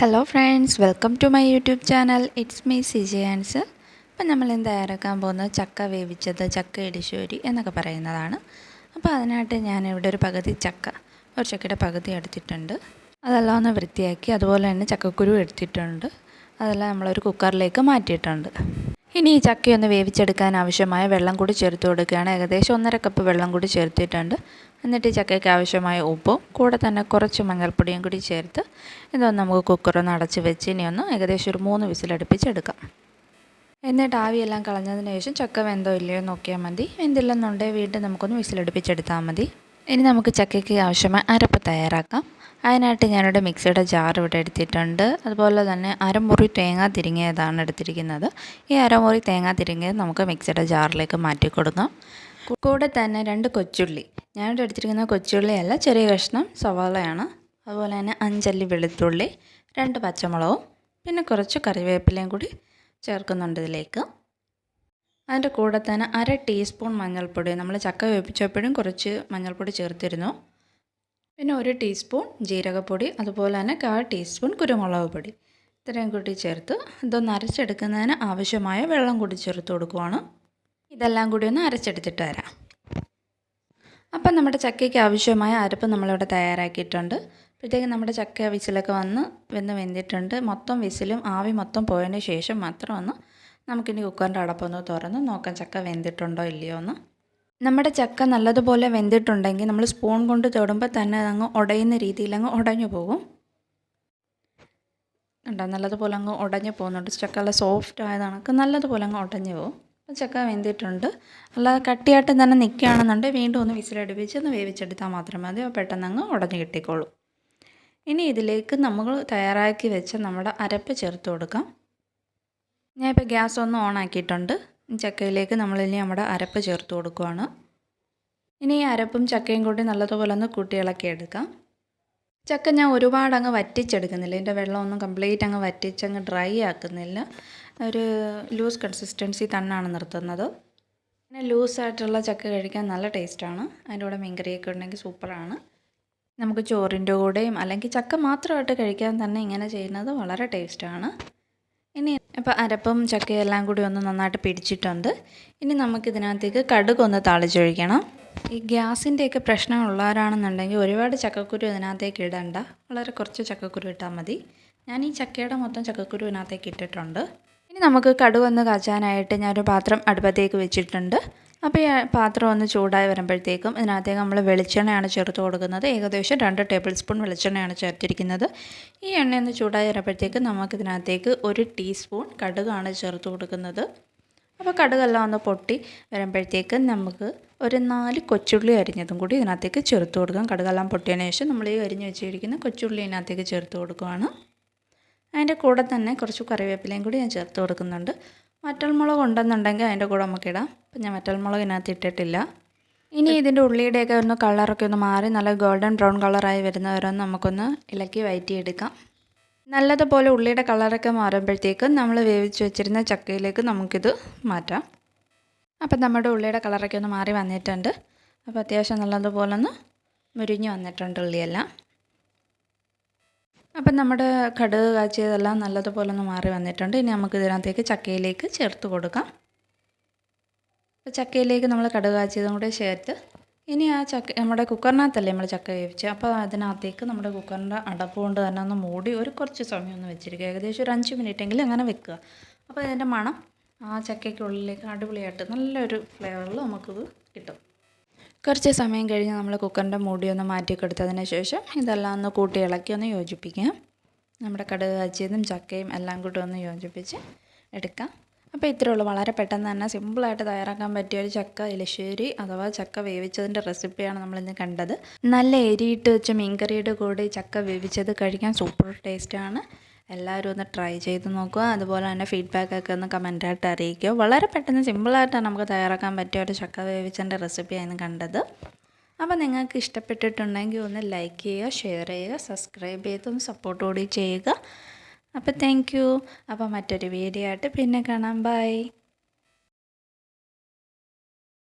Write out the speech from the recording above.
Hello friends welcome to my YouTube channel it's me Siji Ans അപ്പം നമ്മൾ തയ്യാറാക്കാൻ പോകുന്നത് ചക്ക വേവിച്ചത് ചക്ക ഇടിശ്ശേരി എന്നൊക്കെ പറയുന്നതാണ്. അപ്പോൾ അതിനായിട്ട് ഞാനിവിടെ ഒരു പകുതി ചക്ക ഒരു ചക്കയുടെ പകുതി എടുത്തിട്ടുണ്ട്. അതെല്ലാം ഒന്ന് വൃത്തിയാക്കി അതുപോലെ തന്നെ ചക്കക്കുരു എടുത്തിട്ടുണ്ട്. അതെല്ലാം നമ്മളൊരു കുക്കറിലേക്ക് മാറ്റിയിട്ടുണ്ട്. ഇനി ഈ ചക്കയൊന്ന് വേവിച്ചെടുക്കാൻ ആവശ്യമായ വെള്ളം കൂടി ചേർത്ത് കൊടുക്കുകയാണ്. ഏകദേശം ഒന്നര കപ്പ് വെള്ളം കൂടി ചേർത്തിട്ടുണ്ട്. എന്നിട്ട് ചക്കയ്ക്ക് ആവശ്യമായ ഉപ്പും കൂടെ തന്നെ കുറച്ച് മഞ്ഞൾപ്പൊടിയും കൂടി ചേർത്ത് ഇതൊന്ന് നമുക്ക് കുക്കറൊന്ന് അടച്ച് വെച്ച് ഇനി ഒന്ന് ഏകദേശം ഒരു മൂന്ന് വിസിലടുപ്പിച്ചെടുക്കാം എന്നിട്ട് ആവിയെല്ലാം കളഞ്ഞതിന് ശേഷം ചക്ക വെന്തോ ഇല്ലയോ നോക്കിയാൽ മതി. വെന്തില്ലെന്നുണ്ടെങ്കിൽ വീണ്ടും നമുക്കൊന്ന് വിസിലടുപ്പിച്ചെടുത്താൽ മതി. ഇനി നമുക്ക് ചക്കയ്ക്ക് ആവശ്യമായ അരപ്പ് തയ്യാറാക്കാം. അതിനായിട്ട് ഞാനിവിടെ മിക്സിയുടെ ജാർ ഇവിടെ എടുത്തിട്ടുണ്ട്. അതുപോലെ തന്നെ അരമുറി തേങ്ങ തിരിങ്ങിയതാണ് എടുത്തിരിക്കുന്നത്. ഈ അരമുറി തേങ്ങ തിരിങ്ങിയത് നമുക്ക് മിക്സിയുടെ ജാറിലേക്ക് മാറ്റി കൊടുക്കാം കൂടെ തന്നെ രണ്ട് കൊച്ചുള്ളി. ഞാനിവിടെ എടുത്തിരിക്കുന്ന കൊച്ചുള്ളിയല്ല ചെറിയ കഷ്ണം സവാളയാണ്. അതുപോലെ തന്നെ അഞ്ചല്ലി വെളുത്തുള്ളി രണ്ട് പച്ചമുളകും പിന്നെ കുറച്ച് കറിവേപ്പിലയും കൂടി ചേർക്കുന്നുണ്ട് ഇതിലേക്ക്. അതിന്റെ കൂടെ തന്നെ അര ടീസ്പൂൺ മഞ്ഞൾപ്പൊടി. നമ്മൾ ചക്ക വേപ്പിച്ചപ്പോഴും കുറച്ച് മഞ്ഞൾപ്പൊടി ചേർത്തിരുന്നു. പിന്നെ ഒരു ടീസ്പൂൺ ജീരകപ്പൊടി അതുപോലെ തന്നെ കാൽ ടീസ്പൂൺ കുരുമുളക് പൊടി. ഇത്രയും കൂടി ചേർത്ത് ഇതൊന്ന് അരച്ചെടുക്കുന്നതിന് ആവശ്യമായ വെള്ളം കൂടി ചേർത്ത് കൊടുക്കുവാണ്. ഇതെല്ലാം കൂടി ഒന്ന് അരച്ചെടുത്തിട്ട് വരാം. അപ്പം നമ്മുടെ ചക്കയ്ക്ക് ആവശ്യമായ അരപ്പ് നമ്മളിവിടെ തയ്യാറാക്കിയിട്ടുണ്ട്. അപ്പോഴത്തേക്കും നമ്മുടെ ചക്ക വിസിലൊക്കെ വന്ന് വെന്ന് വെന്തിട്ടുണ്ട്. മൊത്തം വിസിലും ആവി മൊത്തം പോയതിന് ശേഷം മാത്രം ഒന്ന് നമുക്കിനി കുക്കറിന്റെ അടപ്പൊന്ന് തുറന്ന് നോക്കാം ചക്ക വെന്തിട്ടുണ്ടോ ഇല്ലയോ എന്ന്. നമ്മുടെ ചക്ക നല്ലതുപോലെ വെന്തിട്ടുണ്ടെങ്കിൽ നമ്മൾ സ്പൂൺ കൊണ്ട് തൊടുമ്പോൾ തന്നെ അങ്ങ് ഉടയുന്ന രീതിയിൽ അങ്ങ് ഉടഞ്ഞു പോകും. ഉണ്ടോ നല്ലതുപോലെ അങ്ങ് ഉടഞ്ഞു പോകുന്നുണ്ട്. ചക്ക നല്ല സോഫ്റ്റ് ആയതാണ് നല്ലതുപോലെ അങ്ങ് ഉടഞ്ഞു പോകും. ചക്ക വെന്തിട്ടുണ്ട്. അല്ലാതെ കട്ടിയായിട്ട് തന്നെ നിൽക്കുകയാണെന്നുണ്ടെങ്കിൽ വീണ്ടും ഒന്ന് വിസിലടുപ്പിച്ച് ഒന്ന് വേവിച്ചെടുത്താൽ മാത്രം മതി. പെട്ടെന്ന് അങ്ങ് ഉടഞ്ഞു കിട്ടിക്കോളും. ഇനി ഇതിലേക്ക് നമ്മൾ തയ്യാറാക്കി വെച്ച നമ്മുടെ അരപ്പ് ചേർത്ത് കൊടുക്കാം. ഞാൻ ഇപ്പോൾ ഗ്യാസ് ഒന്ന് ഓൺ ആക്കിയിട്ടുണ്ട്. ചക്കയിലേക്ക് നമ്മളിനി നമ്മുടെ അരപ്പ് ചേർത്ത് കൊടുക്കുവാണ്. ഇനി ഈ അരപ്പും ചക്കയും കൂടി നല്ലതുപോലെ ഒന്ന് കൂട്ടി ഇളക്കി എടുക്കാം ചക്ക ഞാൻ ഒരുപാട് അങ്ങ് വറ്റിച്ചെടുക്കുന്നില്ല. ഇതിന്റെ വെള്ളമൊന്നും കംപ്ലീറ്റ് അങ്ങ് വറ്റിച്ച് അങ്ങ് ഡ്രൈ ആക്കുന്നില്ല. ഒരു ലൂസ് കൺസിസ്റ്റൻസി തന്നെയാണ് നിർത്തുന്നത്. പിന്നെ ലൂസായിട്ടുള്ള ചക്ക കഴിക്കാൻ നല്ല ടേസ്റ്റാണ് അതിന്റെ കൂടെ മീൻകറിയൊക്കെ ഉണ്ടെങ്കിൽ സൂപ്പറാണ് നമുക്ക് ചോറിന്റെ കൂടെയും അല്ലെങ്കിൽ ചക്ക മാത്രമായിട്ട് കഴിക്കാൻ തന്നെ ഇങ്ങനെ ചെയ്യുന്നത് വളരെ ടേസ്റ്റാണ് ഇനി ഇപ്പോൾ അരപ്പും ചക്കയെല്ലാം കൂടി ഒന്ന് നന്നായിട്ട് പിടിച്ചിട്ടുണ്ട്. ഇനി നമുക്കിതിനകത്തേക്ക് കടുകൊന്ന് താളിച്ചൊഴിക്കണം. ഈ ഗ്യാസിന്റെയൊക്കെ പ്രശ്നം ഉള്ളവരാണെന്നുണ്ടെങ്കിൽ ഒരുപാട് ചക്കക്കുരു ഇതിനകത്തേക്ക് ഇടണ്ട. വളരെ കുറച്ച് ചക്കക്കുരു ഇട്ടാൽ മതി. ഞാൻ ഈ ചക്കയുടെ മൊത്തം ചക്കക്കുരു ഇതിനകത്തേക്ക് ഇട്ടിട്ടുണ്ട്. ഇനി നമുക്ക് കടുകൊന്ന് കാച്ചാനായിട്ട് ഞാനൊരു പാത്രം അടുപ്പത്തേക്ക് വെച്ചിട്ടുണ്ട്. അപ്പോൾ ഈ പാത്രം ഒന്ന് ചൂടായി വരുമ്പോഴത്തേക്കും ഇതിനകത്തേക്ക് നമ്മൾ വെളിച്ചെണ്ണയാണ് ചേർത്ത് കൊടുക്കുന്നത്. ഏകദേശം രണ്ട് ടേബിൾ സ്പൂൺ വെളിച്ചെണ്ണയാണ് ചേർത്തിരിക്കുന്നത്. ഈ എണ്ണ ഒന്ന് ചൂടായി നമുക്ക് നമുക്കിതിനകത്തേക്ക് ഒരു ടീസ്പൂൺ കടുകാണ് ചേർത്ത് കൊടുക്കുന്നത്. അപ്പോൾ കടുകെല്ലാം ഒന്ന് പൊട്ടി വരുമ്പോഴത്തേക്കും നമുക്ക് ഒരു നാല് കൊച്ചുള്ളി അരിഞ്ഞതും കൂടി ഇതിനകത്തേക്ക് ചേർത്ത് കൊടുക്കാം. കടുകെല്ലാം പൊട്ടിയതിന് ശേഷം നമ്മൾ ഈ അരിഞ്ഞ് വെച്ചിരിക്കുന്ന കൊച്ചുള്ളി ഇതിനകത്തേക്ക് ചേർത്ത് കൊടുക്കുകയാണ് അതിന്റെ കൂടെ തന്നെ കുറച്ച് കറിവേപ്പിലയും കൂടി ഞാൻ ചേർത്ത് കൊടുക്കുന്നുണ്ട്. വറ്റൽമുളക് ഉണ്ടെന്നുണ്ടെങ്കിൽ അതിന്റെ കൂടെ നമുക്ക് ഇടാം. അപ്പം ഞാൻ വറ്റൽമുളക് ഇതിനകത്ത് ഇട്ടിട്ടില്ല. ഇനി ഇതിന്റെ ഉള്ളിയുടെയൊക്കെ ഒന്ന് കളറൊക്കെ ഒന്ന് മാറി നല്ല ഗോൾഡൻ ബ്രൗൺ കളറായി വരുന്നവരൊന്ന് നമുക്കൊന്ന് ഇളക്കി വയറ്റിയെടുക്കാം. നല്ലതുപോലെ ഉള്ളിയുടെ കളറൊക്കെ മാറുമ്പോഴത്തേക്കും നമ്മൾ വേവിച്ച് വെച്ചിരുന്ന ചക്കയിലേക്ക് നമുക്കിത് മാറ്റാം. അപ്പം നമ്മുടെ ഉള്ളിയുടെ കളറൊക്കെ ഒന്ന് മാറി വന്നിട്ടുണ്ട്. അപ്പോൾ അത്യാവശ്യം നല്ലതുപോലെ ഒന്ന് മുരിഞ്ഞ് വന്നിട്ടുണ്ട് ഉള്ളിയെല്ലാം. അപ്പം നമ്മുടെ കടുക് കാച്ചിയതെല്ലാം നല്ലതുപോലെ ഒന്ന് മാറി വന്നിട്ടുണ്ട്. ഇനി നമുക്ക് ഇതിനകത്തേക്ക് ചക്കയിലേക്ക് ചേർത്ത് കൊടുക്കാം. അപ്പോൾ ചക്കയിലേക്ക് നമ്മൾ കടുക് കാച്ചിയതും കൂടെ ചേർത്ത് ഇനി ആ ചക്ക നമ്മുടെ കുക്കറിനകത്തല്ലേ നമ്മൾ ചക്ക വേവിച്ച് അപ്പോൾ അതിനകത്തേക്ക് നമ്മുടെ കുക്കറിന്റെ അടപ്പ് കൊണ്ട് തന്നെ ഒന്ന് മൂടി ഒരു കുറച്ച് സമയം ഒന്ന് വെച്ചിരിക്കുക. ഏകദേശം ഒരു അഞ്ച് മിനിറ്റെങ്കിലും അങ്ങനെ വെക്കുക. അപ്പോൾ ഇതിന്റെ മണം ആ ചക്കയ്ക്കുള്ളിലേക്ക് അടിപൊളിയായിട്ട് നല്ലൊരു ഫ്ലേവറിൽ നമുക്കിത് കിട്ടും. കുറച്ച് സമയം കഴിഞ്ഞ് നമ്മൾ കുക്കറിന്റെ മൂടി ഒന്ന് മാറ്റിക്കെടുത്തതിന് ശേഷം ഇതെല്ലാം ഒന്ന് കൂട്ടി ഇളക്കി ഒന്ന് യോജിപ്പിക്കാം. നമ്മുടെ കടുക് കാച്ചിയതും ചക്കയും എല്ലാം കൂടി ഒന്ന് യോജിപ്പിച്ച് എടുക്കാം. അപ്പോൾ ഇത്രയേ ഉള്ളൂ. വളരെ പെട്ടെന്ന് തന്നെ സിമ്പിളായിട്ട് തയ്യാറാക്കാൻ പറ്റിയ ഒരു ചക്ക ഇലശ്ശേരി അഥവാ ചക്ക വേവിച്ചതിന്റെ റെസിപ്പിയാണ് നമ്മളിന്ന് കണ്ടത്. നല്ല എരിയിട്ട് വെച്ച മീൻകറിയുടെ കൂടെ ചക്ക വേവിച്ചത് കഴിക്കാൻ സൂപ്പർ ടേസ്റ്റാണ് എല്ലാവരും ഒന്ന് ട്രൈ ചെയ്ത് നോക്കുക. അതുപോലെ തന്നെ ഫീഡ്ബാക്ക് ഒക്കെ ഒന്ന് കമന്റായിട്ട് അറിയിക്കുക. വളരെ പെട്ടെന്ന് സിമ്പിളായിട്ടാണ് നമുക്ക് തയ്യാറാക്കാൻ പറ്റിയ ഒരു ചക്ക വേവിച്ചന്റെ റെസിപ്പിയാണ് കണ്ടത്. അപ്പോൾ നിങ്ങൾക്ക് ഇഷ്ടപ്പെട്ടിട്ടുണ്ടെങ്കിൽ ഒന്ന് ലൈക്ക് ചെയ്യുക ഷെയർ ചെയ്യുക സബ്സ്ക്രൈബ് ചെയ്തും സപ്പോർട്ട് കൂടി ചെയ്യുക. അപ്പോൾ താങ്ക് യു അപ്പോൾ മറ്റൊരു വീഡിയോ ആയിട്ട് പിന്നെ കാണാം. ബൈ